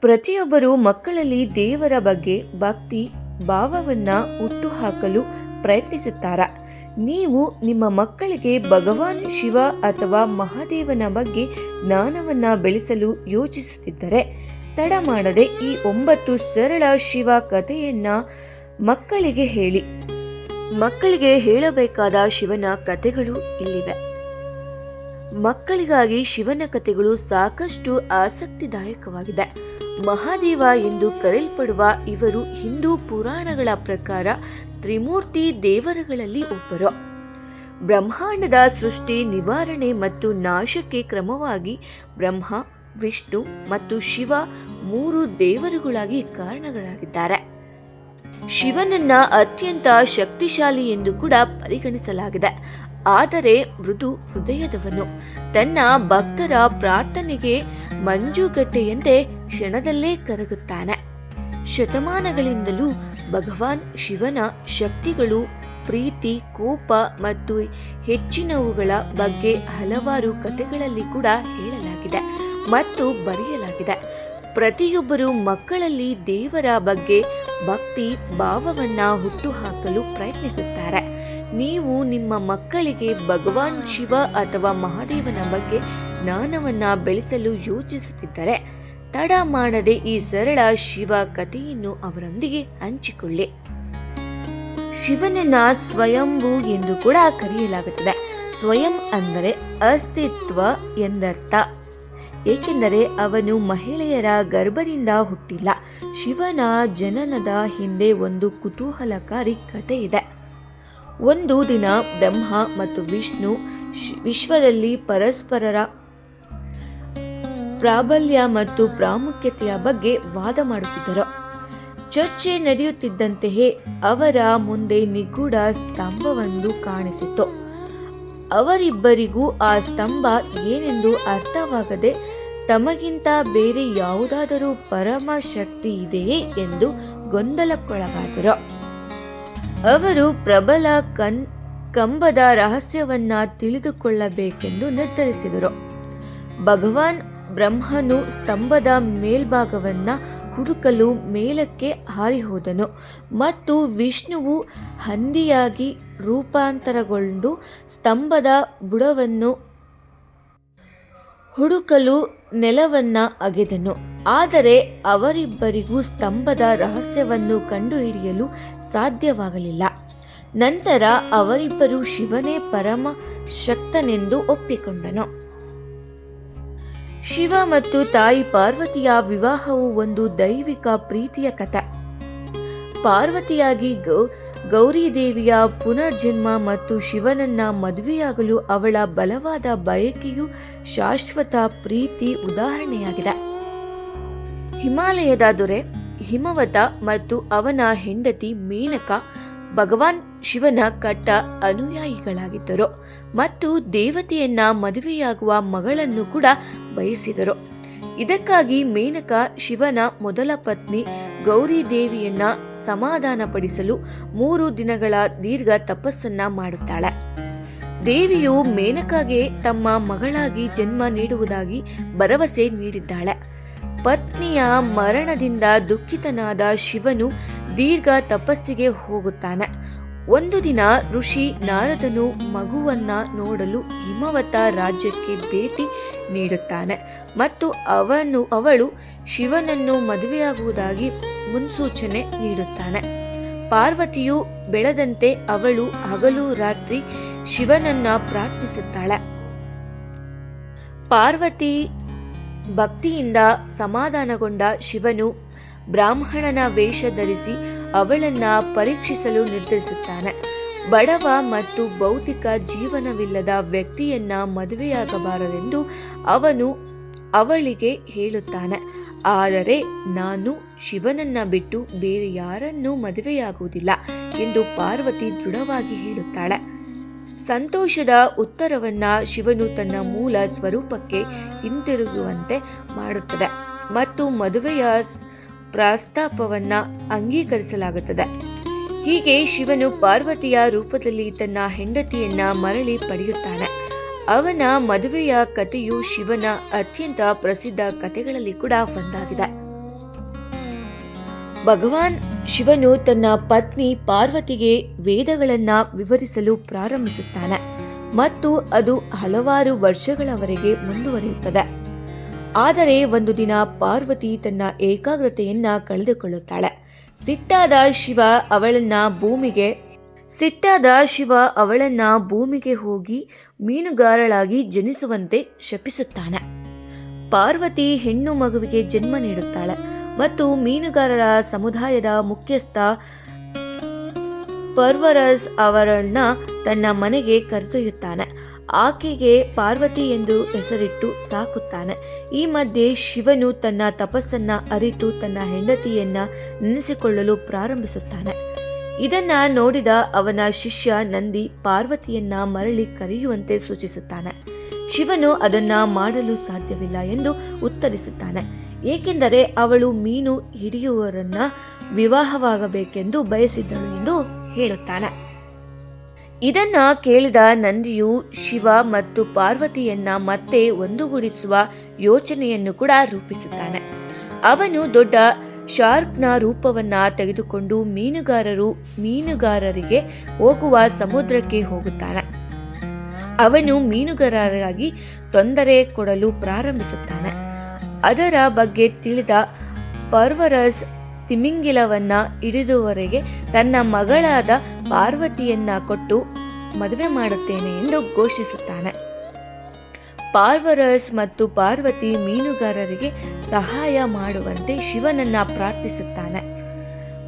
ಪ್ರತಿಯೊಬ್ಬರು ಮಕ್ಕಳಲ್ಲಿ ದೇವರ ಬಗ್ಗೆ ಭಕ್ತಿ, ಭಾವವನ್ನ ಹುಟ್ಟುಹಾಕಲು ಪ್ರಯತ್ನಿಸುತ್ತಾರ? ನೀವು ನಿಮ್ಮ ಮಕ್ಕಳಿಗೆ ಭಗವಾನ್ ಶಿವ ಅಥವಾ ಮಹಾದೇವನ ಬಗ್ಗೆ ಜ್ಞಾನವನ್ನ ಬೆಳೆಸಲು ಯೋಚಿಸುತ್ತಿದ್ದರೆ, ತಡ ಮಾಡದೆ ಈ ಒಂಬತ್ತು ಸರಳ ಶಿವ ಕಥೆಯನ್ನ ಮಕ್ಕಳಿಗೆ ಹೇಳಿ. ಮಕ್ಕಳಿಗೆ ಹೇಳಬೇಕಾದ ಶಿವನ ಕಥೆಗಳು ಇಲ್ಲಿವೆ. ಮಕ್ಕಳಿಗಾಗಿ ಶಿವನ ಕಥೆಗಳು ಸಾಕಷ್ಟು ಆಸಕ್ತಿದಾಯಕವಾಗಿದೆ ಮಹಾದೇವ ಎಂದು ಕರೆಯಲ್ಪಡುವ ಇವರು ಹಿಂದೂ ಪುರಾಣಗಳ ಪ್ರಕಾರ ತ್ರಿಮೂರ್ತಿ ದೇವರುಗಳಲ್ಲಿ ಒಬ್ಬರು. ಬ್ರಹ್ಮಾಂಡದ ಸೃಷ್ಟಿ, ನಿವಾರಣೆ ಮತ್ತು ನಾಶಕ್ಕೆ ಕ್ರಮವಾಗಿ ಬ್ರಹ್ಮ, ವಿಷ್ಣು ಮತ್ತು ಶಿವ ಮೂರು ದೇವರುಗಳಾಗಿ ಕಾರಣಗಳಾಗಿದ್ದಾರೆ. ಶಿವನನ್ನ ಅತ್ಯಂತ ಶಕ್ತಿಶಾಲಿ ಎಂದು ಕೂಡ ಪರಿಗಣಿಸಲಾಗಿದೆ. ಆದರೆ ಮೃದು ಹೃದಯದವನು. ತನ್ನ ಭಕ್ತರ ಪ್ರಾರ್ಥನೆಗೆ ಮಂಜುಗಡ್ಡೆಯಂತೆ ಕ್ಷಣದಲ್ಲೇ ಕರಗುತ್ತಾನೆ. ಶತಮಾನಗಳಿಂದಲೂ ಭಗವಾನ್ ಶಿವನ ಶಕ್ತಿಗಳು, ಪ್ರೀತಿ, ಕೋಪ ಮತ್ತು ಹೆಚ್ಚಿನವುಗಳ ಬಗ್ಗೆ ಹಲವಾರು ಕಥೆಗಳಲ್ಲಿ ಕೂಡ ಹೇಳಲಾಗಿದೆ ಮತ್ತು ಬರೆಯಲಾಗಿದೆ. ಪ್ರತಿಯೊಬ್ಬರು ಮಕ್ಕಳಲ್ಲಿ ದೇವರ ಬಗ್ಗೆ ಭಕ್ತಿ, ಭಾವವನ್ನ ಹುಟ್ಟುಹಾಕಲು ಪ್ರಯತ್ನಿಸುತ್ತಾರೆ. ನೀವು ನಿಮ್ಮ ಮಕ್ಕಳಿಗೆ ಭಗವಾನ್ ಶಿವ ಅಥವಾ ಮಹಾದೇವನ ಬಗ್ಗೆ ಜ್ಞಾನವನ್ನ ಬೆಳೆಸಲು ಯೋಚಿಸುತ್ತಿದ್ದರೆ ತಡ ಮಾಡದೆ ಈ ಸರಳ ಶಿವ ಕಥೆಯನ್ನು ಅವರೊಂದಿಗೆ ಹಂಚಿಕೊಳ್ಳಿ. ಶಿವನನ್ನ ಸ್ವಯಂಭೂ ಎಂದು ಕೂಡ ಕರೆಯಲಾಗುತ್ತದೆ. ಸ್ವಯಂ ಅಂದರೆ ಅಸ್ತಿತ್ವ ಎಂದರ್ಥ. ಏಕೆಂದರೆ ಅವನು ಮಹಿಳೆಯರ ಗರ್ಭದಿಂದ ಹುಟ್ಟಿಲ್ಲ. ಶಿವನ ಜನನದ ಹಿಂದೆ ಒಂದು ಕುತೂಹಲಕಾರಿ ಕಥೆ ಇದೆ. ಒಂದು ದಿನ ಬ್ರಹ್ಮ ಮತ್ತು ವಿಷ್ಣು ವಿಶ್ವದಲ್ಲಿ ಪರಸ್ಪರರ ಪ್ರಾಬಲ್ಯ ಮತ್ತು ಪ್ರಾಮುಖ್ಯತೆಯ ಬಗ್ಗೆ ವಾದ ಮಾಡುತ್ತಿದ್ದರು. ಚರ್ಚೆ ನಡೆಯುತ್ತಿದ್ದಂತೆಯೇ ಅವರ ಮುಂದೆ ನಿಗೂಢ ಸ್ತಂಭವೊಂದು ಕಾಣಿಸಿತು ಅವರಿಬ್ಬರಿಗೂ ಆ ಸ್ತಂಭ ಏನೆಂದು ಅರ್ಥವಾಗದೆ ತಮಗಿಂತ ಬೇರೆ ಯಾವುದಾದರೂ ಪರಮ ಶಕ್ತಿ ಇದೆಯೇ ಎಂದು ಗೊಂದಲಕ್ಕೊಳಗಾದರು. ಅವರು ಪ್ರಬಲ ಕನ್, ಕಂಬದ ರಹಸ್ಯವನ್ನ ತಿಳಿದುಕೊಳ್ಳಬೇಕೆಂದು ನಿರ್ಧರಿಸಿದರು. ಭಗವಾನ್ ಬ್ರಹ್ಮನು ಸ್ತಂಭದ ಮೇಲ್ಭಾಗವನ್ನು ಹುಡುಕಲು ಮೇಲಕ್ಕೆ ಹಾರಿಹೋದನು ಮತ್ತು ವಿಷ್ಣುವು ಹಂದಿಯಾಗಿ ರೂಪಾಂತರಗೊಂಡು ಸ್ತಂಭದ ಬುಡವನ್ನು ಹುಡುಕಲು ನೆಲವನ್ನ ಅಗೆದನು. ಆದರೆ ಅವರಿಬ್ಬರಿಗೂ ಸ್ತಂಭದ ರಹಸ್ಯವನ್ನು ಕಂಡುಹಿಡಿಯಲು ಸಾಧ್ಯವಾಗಲಿಲ್ಲ. ನಂತರ ಅವರಿಬ್ಬರು ಶಿವನೇ ಪರಮ ಶಕ್ತನೆಂದು ಒಪ್ಪಿಕೊಂಡನು. ಶಿವ ಮತ್ತು ತಾಯಿ ಪಾರ್ವತಿಯ ವಿವಾಹವು ಒಂದು ದೈವಿಕ ಪ್ರೀತಿಯ ಕಥೆ. ಪಾರ್ವತಿಯಾಗಿ ಗೌ ಗೌರಿದೇವಿಯ ಪುನರ್ಜನ್ಮ ಮತ್ತು ಶಿವನನ್ನ ಮದುವೆಯಾಗಲು ಅವಳ ಬಲವಾದ ಬಯಕೆಯು ಶಾಶ್ವತ ಪ್ರೀತಿ ಉದಾಹರಣೆಯಾಗಿದೆ. ಹಿಮಾಲಯದ ದೊರೆ, ಹಿಮವತ ಮತ್ತು ಅವನ ಹೆಂಡತಿ ಮೇನಕ ಭಗವಾನ್ ಶಿವನ ಕಟ್ಟ ಅನುಯಾಯಿಗಳಾಗಿದ್ದರು ಮತ್ತು ದೇವತೆಯನ್ನ ಮದುವೆಯಾಗುವ ಮಗಳನ್ನು ಕೂಡ ಬಯಸಿದರು. ಇದಕ್ಕಾಗಿ ಮೇನಕ ಶಿವನ ಮೊದಲ ಪತ್ನಿ ಗೌರಿ ದೇವಿಯನ್ನ ಸಮಾಧಾನಪಡಿಸಲು ಮೂರು ದಿನಗಳ ದೀರ್ಘ ತಪಸ್ಸನ್ನ ಮಾಡುತ್ತಾಳೆ. ದೇವಿಯು ಮೇನಕಾಗೆ ತಮ್ಮ ಮಗಳಾಗಿ ಜನ್ಮ ನೀಡುವುದಾಗಿ ಭರವಸೆ ನೀಡಿದ್ದಾಳೆ. ಪತ್ನಿಯ ಮರಣದಿಂದ ದುಃಖಿತನಾದ ಶಿವನು ದೀರ್ಘ ತಪಸ್ಸಿಗೆ ಹೋಗುತ್ತಾನೆ. ಒಂದು ದಿನ ಋಷಿ ನಾರದನು ಮಗುವನ್ನ ನೋಡಲು ಹಿಮವತ ರಾಜ್ಯಕ್ಕೆ ಭೇಟಿ ನೀಡುತ್ತಾನೆ ಮತ್ತು ಅವನು, ಅವಳು ಶಿವನನ್ನು ಮದುವೆಯಾಗುವುದಾಗಿ ಮುನ್ಸೂಚನೆ ನೀಡುತ್ತಾನೆ. ಪಾರ್ವತಿಯು ಬೆಳೆದಂತೆ ಅವಳು ಹಗಲು ರಾತ್ರಿ ಶಿವನನ್ನ ಪ್ರಾರ್ಥಿಸುತ್ತಾಳೆ. ಪಾರ್ವತಿ ಭಕ್ತಿಯಿಂದ ಸಮಾಧಾನಗೊಂಡ ಶಿವನು ಬ್ರಾಹ್ಮಣನ ವೇಷ ಧರಿಸಿ ಅವಳನ್ನ ಪರೀಕ್ಷಿಸಲು ನಿರ್ಧರಿಸುತ್ತಾನೆ. ಬಡವ ಮತ್ತು ಭೌತಿಕ ಜೀವನವಿಲ್ಲದ ವ್ಯಕ್ತಿಯನ್ನ ಮದುವೆಯಾಗಬಾರದೆಂದು ಅವನು ಅವಳಿಗೆ ಹೇಳುತ್ತಾನೆ. ಆದರೆ ನಾನು ಶಿವನನ್ನ ಬಿಟ್ಟು ಬೇರೆ ಯಾರನ್ನೂ ಮದುವೆಯಾಗುವುದಿಲ್ಲ ಎಂದು ಪಾರ್ವತಿ ದೃಢವಾಗಿ ಹೇಳುತ್ತಾಳೆ. ಸಂತೋಷದ ಉತ್ತರವನ್ನ ಶಿವನು ತನ್ನ ಮೂಲ ಸ್ವರೂಪಕ್ಕೆ ಹಿಂತಿರುಗುವಂತೆ ಮಾಡುತ್ತದೆ ಮತ್ತು ಮದುವೆಯ ಪ್ರಸ್ತಾಪವನ್ನ ಅಂಗೀಕರಿಸಲಾಗುತ್ತದೆ. ಹೀಗೆ ಶಿವನು ಪಾರ್ವತಿಯ ರೂಪದಲ್ಲಿ ತನ್ನ ಹೆಂಡತಿಯನ್ನ ಮರಳಿ ಪಡೆಯುತ್ತಾನೆ. ಅವನ ಮದುವೆಯ ಕಥೆಯು ಶಿವನ ಅತ್ಯಂತ ಪ್ರಸಿದ್ಧ ಕಥೆಗಳಲ್ಲಿ ಕೂಡ ಒಂದಾಗಿದೆ. ಭಗವಾನ್ ಶಿವನು ತನ್ನ ಪತ್ನಿ ಪಾರ್ವತಿಗೆ ವೇದಗಳನ್ನ ವಿವರಿಸಲು ಪ್ರಾರಂಭಿಸುತ್ತಾನೆ ಮತ್ತು ಅದು ಹಲವಾರು ವರ್ಷಗಳವರೆಗೆ ಮುಂದುವರಿಯುತ್ತದೆ. ಆದರೆ ಒಂದು ದಿನ ಪಾರ್ವತಿ ತನ್ನ ಏಕಾಗ್ರತೆಯನ್ನ ಕಳೆದುಕೊಳ್ಳುತ್ತಾಳೆ. ಸಿಟ್ಟಾದ ಶಿವ ಅವಳನ್ನ ಭೂಮಿಗೆ, ಸಿಟ್ಟಾದ ಶಿವ ಅವಳನ್ನ ಭೂಮಿಗೆ ಹೋಗಿ ಮೀನುಗಾರಳಾಗಿ ಜನಿಸುವಂತೆ ಶಪಿಸುತ್ತಾನೆ. ಪಾರ್ವತಿ ಹೆಣ್ಣು ಮಗುವಿಗೆ ಜನ್ಮ ನೀಡುತ್ತಾಳೆ ಮತ್ತು ಮೀನುಗಾರರ ಸಮುದಾಯದ ಮುಖ್ಯಸ್ಥ ಪರ್ವರಸ್ ಅವರನ್ನ ತನ್ನ ಮನೆಗೆ ಕರೆದೊಯ್ಯುತ್ತಾನೆ. ಆಕೆಗೆ ಪಾರ್ವತಿ ಎಂದು ಹೆಸರಿಟ್ಟು ಸಾಕುತ್ತಾನೆ. ಈ ಮಧ್ಯೆ ಶಿವನು ತನ್ನ ತಪಸ್ಸನ್ನ ಅರಿತು ತನ್ನ ಹೆಂಡತಿಯನ್ನ ನೆನೆಸಿಕೊಳ್ಳಲು ಪ್ರಾರಂಭಿಸುತ್ತಾನೆ. ಇದನ್ನ ನೋಡಿದ ಅವನ ಶಿಷ್ಯ ನಂದಿ ಪಾರ್ವತಿಯನ್ನ ಮರಳಿ ಕರೆಯುವಂತೆ ಸೂಚಿಸುತ್ತಾನೆ. ಶಿವನು ಅದನ್ನ ಮಾಡಲು ಸಾಧ್ಯವಿಲ್ಲ ಎಂದು ಉತ್ತರಿಸುತ್ತಾನೆ. ಏಕೆಂದರೆ ಅವಳು ಮೀನು ಹಿಡಿಯುವರನ್ನ ವಿವಾಹವಾಗಬೇಕೆಂದು ಬಯಸಿದ್ದಳು ಎಂದು ಹೇಳುತ್ತಾನೆ. ಇದನ್ನ ಕೇಳಿದ ನಂದಿಯು ಶಿವ ಮತ್ತು ಪಾರ್ವತಿಯನ್ನ ಮತ್ತೆ ಒಂದುಗೂಡಿಸುವ ಯೋಚನೆಯನ್ನು ಕೂಡ ರೂಪಿಸುತ್ತಾನೆ. ಅವನು ದೊಡ್ಡ ಶಾರ್ಕ್ನ ರೂಪವನ್ನ ತೆಗೆದುಕೊಂಡು ಮೀನುಗಾರರು ಮೀನುಗಾರರಿಗೆ ಹೋಗುವ ಸಮುದ್ರಕ್ಕೆ ಹೋಗುತ್ತಾನೆ. ಅವನು ಮೀನುಗಾರರಾಗಿ ತೊಂದರೆ ಕೊಡಲು ಪ್ರಾರಂಭಿಸುತ್ತಾನೆ. ಅದರ ಬಗ್ಗೆ ತಿಳಿದ ಪರ್ವರಸ್ ತಿಮಿಂಗಿಲವನ್ನ ಹಿಡಿದುವರೆಗೆ ತನ್ನ ಮಗಳಾದ ಪಾರ್ವತಿಯನ್ನ ಕೊಟ್ಟು ಮದುವೆ ಮಾಡುತ್ತೇನೆ ಎಂದು ಘೋಷಿಸುತ್ತಾನೆ. ಪಾರ್ವರಸ್ ಮತ್ತು ಪಾರ್ವತಿ ಮೀನುಗಾರರಿಗೆ ಸಹಾಯ ಮಾಡುವಂತೆ ಶಿವನನ್ನ ಪ್ರಾರ್ಥಿಸುತ್ತಾನೆ.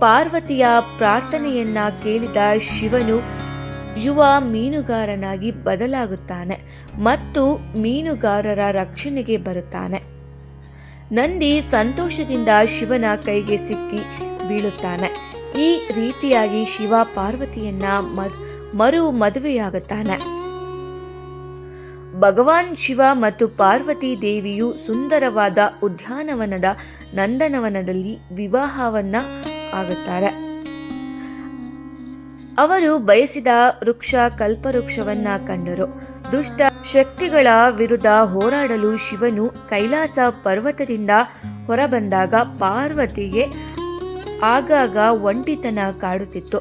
ಪಾರ್ವತಿಯ ಪ್ರಾರ್ಥನೆಯನ್ನ ಕೇಳಿದ ಶಿವನು ಯುವ ಮೀನುಗಾರನಾಗಿ ಬದಲಾಗುತ್ತಾನೆ ಮತ್ತು ಮೀನುಗಾರರ ರಕ್ಷಣೆಗೆ ಬರುತ್ತಾನೆ. ನಂದಿ ಸಂತೋಷದಿಂದ ಶಿವನ ಕೈಗೆ ಸಿಕ್ಕಿ ಬೀಳುತ್ತಾನೆ. ಈ ರೀತಿಯಾಗಿ ಶಿವ ಪಾರ್ವತಿಯನ್ನ ಮರು ಮದುವೆಯಾಗುತ್ತಾನೆ. ಭಗವಾನ್ ಶಿವ ಮತ್ತು ಪಾರ್ವತಿ ದೇವಿಯು ಸುಂದರವಾದ ಉದ್ಯಾನವನದ ನಂದನವನದಲ್ಲಿ ವಿವಾಹವನ್ನ ಆಗುತ್ತಾರೆ. ಅವರು ಬಯಸಿದ ವೃಕ್ಷ ಕಲ್ಪವೃಕ್ಷವನ್ನ ಕಂಡರು. ದುಷ್ಟ ಶಕ್ತಿಗಳ ವಿರುದ್ಧ ಹೋರಾಡಲು ಶಿವನು ಕೈಲಾಸ ಪರ್ವತದಿಂದ ಹೊರಬಂದಾಗ ಪಾರ್ವತಿಗೆ ಆಗಾಗ ಒಂಟಿತನ ಕಾಡುತ್ತಿತ್ತು.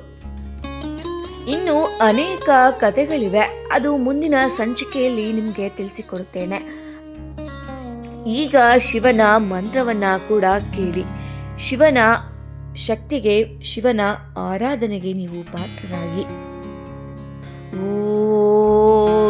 ಇನ್ನು ಅನೇಕ ಕಥೆಗಳಿವೆ. ಅದು ಮುಂದಿನ ಸಂಚಿಕೆಯಲ್ಲಿ ನಿಮಗೆ ತಿಳಿಸಿಕೊಡುತ್ತೇನೆ. ಈಗ ಶಿವನ ಮಂತ್ರವನ್ನ ಕೂಡ ಕೇಳಿ. ಶಿವನ ಶಕ್ತಿಗೆ ಶಿವನ ಆರಾಧನೆಗೆ ನೀವು ಪಾತ್ರರಾಗಿ. ಓಂ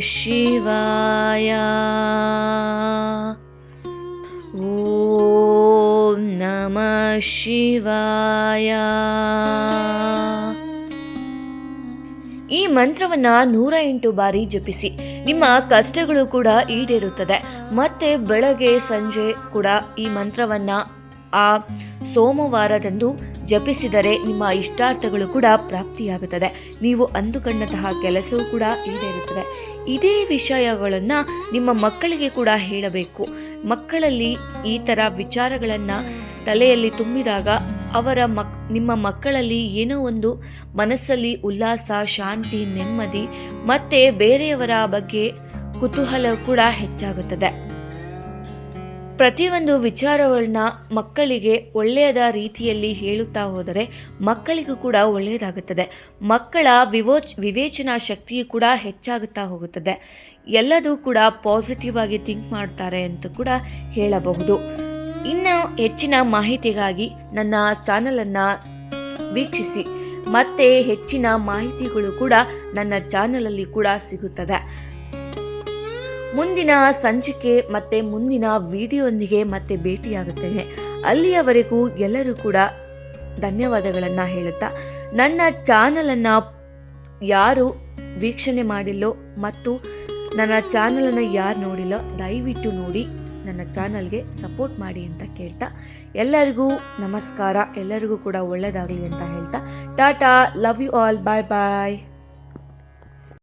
ಶಿವಾಯ ಓಂ ನಮ ಶಿವಾಯ ಈ ಮಂತ್ರವನ್ನ ನೂರ ಎಂಟು ಬಾರಿ ಜಪಿಸಿ. ನಿಮ್ಮ ಕಷ್ಟಗಳು ಕೂಡ ಈಡೇರುತ್ತದೆ. ಮತ್ತೆ ಬೆಳಗ್ಗೆ, ಸಂಜೆ ಕೂಡ ಈ ಮಂತ್ರವನ್ನ ಆ ಸೋಮವಾರದಂದು ಜಪಿಸಿದರೆ ನಿಮ್ಮ ಇಷ್ಟಾರ್ಥಗಳು ಕೂಡ ಪ್ರಾಪ್ತಿಯಾಗುತ್ತದೆ. ನೀವು ಅಂದುಕೊಂಡಂತಹ ಕೆಲಸವೂ ಕೂಡ ಈಡೇರುತ್ತದೆ. ಇದೇ ವಿಷಯಗಳನ್ನು ನಿಮ್ಮ ಮಕ್ಕಳಿಗೆ ಕೂಡ ಹೇಳಬೇಕು. ಮಕ್ಕಳಲ್ಲಿ ಈ ಥರ ವಿಚಾರಗಳನ್ನು ತಲೆಯಲ್ಲಿ ತುಂಬಿದಾಗ ಅವರ ಮಕ್, ನಿಮ್ಮ ಮಕ್ಕಳಲ್ಲಿ ಏನೋ ಒಂದು ಮನಸ್ಸಲ್ಲಿ ಉಲ್ಲಾಸ, ಶಾಂತಿ, ನೆಮ್ಮದಿ ಮತ್ತೆ ಬೇರೆಯವರ ಬಗ್ಗೆ ಕುತೂಹಲ ಕೂಡ ಹೆಚ್ಚಾಗುತ್ತದೆ. ಪ್ರತಿಯೊಂದು ವಿಚಾರಗಳನ್ನ ಮಕ್ಕಳಿಗೆ ಒಳ್ಳೆಯದ ರೀತಿಯಲ್ಲಿ ಹೇಳುತ್ತಾ ಹೋದರೆ ಮಕ್ಕಳಿಗೂ ಕೂಡ ಒಳ್ಳೆಯದಾಗುತ್ತದೆ. ಮಕ್ಕಳ ವಿವೋಚ್, ವಿವೇಚನಾ ಶಕ್ತಿಯು ಕೂಡ ಹೆಚ್ಚಾಗುತ್ತಾ ಹೋಗುತ್ತದೆ. ಎಲ್ಲದೂ ಕೂಡ ಪಾಸಿಟಿವ್ ಆಗಿ ಥಿಂಕ್ ಮಾಡ್ತಾರೆ ಅಂತ ಕೂಡ ಹೇಳಬಹುದು. ಇನ್ನು ಹೆಚ್ಚಿನ ಮಾಹಿತಿಗಾಗಿ ನನ್ನ ಚಾನಲನ್ನು ವೀಕ್ಷಿಸಿ. ಮತ್ತೆ ಹೆಚ್ಚಿನ ಮಾಹಿತಿಗಳು ಕೂಡ ನನ್ನ ಚಾನಲಲ್ಲಿ ಕೂಡ ಸಿಗುತ್ತದೆ. ಮುಂದಿನ ಸಂಚಿಕೆ ಮತ್ತೆ ಮುಂದಿನ ವಿಡಿಯೋಂದಿಗೆ ಮತ್ತೆ ಭೇಟಿಯಾಗುತ್ತೇನೆ ಅಲ್ಲಿಯವರೆಗೂ ಎಲ್ಲರೂ ಕೂಡ ಧನ್ಯವಾದಗಳನ್ನು ಹೇಳುತ್ತಾ, ನನ್ನ ಚಾನಲನ್ನು ಯಾರು ವೀಕ್ಷಣೆ ಮಾಡಿಲ್ಲೋ ಮತ್ತು ನನ್ನ ಚಾನಲನ್ನು ಯಾರು ನೋಡಿಲ್ಲೋ ದಯವಿಟ್ಟು ನೋಡಿ, ನನ್ನ ಚಾನಲ್ಗೆ ಸಪೋರ್ಟ್ ಮಾಡಿ ಅಂತ ಕೇಳ್ತಾ, ಎಲ್ಲರಿಗೂ ನಮಸ್ಕಾರ, ಎಲ್ಲರಿಗೂ ಕೂಡ ಒಳ್ಳೆಯದಾಗಲಿ ಅಂತ ಹೇಳ್ತಾ, tata, love you all, bye bye.